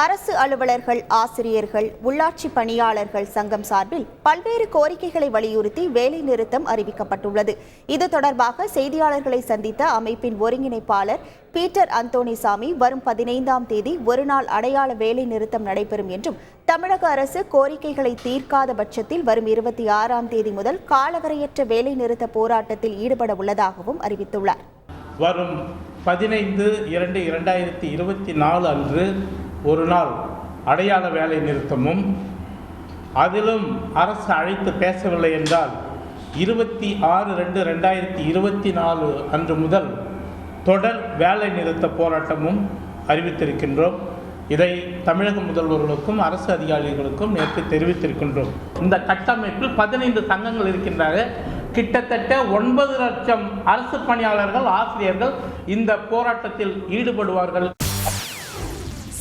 அரசு அலுவலர்கள் ஆசிரியர்கள் உள்ளாட்சி பணியாளர்கள் சங்கம் சார்பில் பல்வேறு கோரிக்கைகளை வலியுறுத்தி வேலை நிறுத்தம் அறிவிக்கப்பட்டுள்ளது. இது தொடர்பாக செய்தியாளர்களை சந்தித்த அமைப்பின் ஒருங்கிணைப்பாளர் பீட்டர் அந்தோணிசாமி வரும் பதினைந்தாம் தேதி ஒருநாள் அடையாள வேலை நிறுத்தம் நடைபெறும் என்றும் தமிழக அரசு கோரிக்கைகளை தீர்க்காத பட்சத்தில் வரும் இருபத்தி ஆறாம் தேதி முதல் காலவரையற்ற வேலை நிறுத்த போராட்டத்தில் ஈடுபட உள்ளதாகவும் அறிவித்துள்ளார். வரும் பதினைந்து இரண்டு இரண்டாயிரத்தி இருபத்தி நாலு அன்று ஒரு நாள் அடையாள வேலை நிறுத்தமும் அதிலும் அரசு அழைத்து பேசவில்லை என்றால் இருபத்தி ஆறு ரெண்டு ரெண்டாயிரத்தி இருபத்தி நாலு அன்று முதல் தொடர் வேலை நிறுத்த போராட்டமும் அறிவித்திருக்கின்றோம். இதை தமிழக முதல்வர்களுக்கும் அரசு அதிகாரிகளுக்கும் நேற்று தெரிவித்திருக்கின்றோம். இந்த கட்டமைப்பில் பதினைந்து சங்கங்கள் இருக்கின்றன கிட்டத்தட்ட ஒன்பது லட்சம் அரசு பணியாளர்கள் ஆசிரியர்கள் இந்த போராட்டத்தில் ஈடுபடுவார்கள்.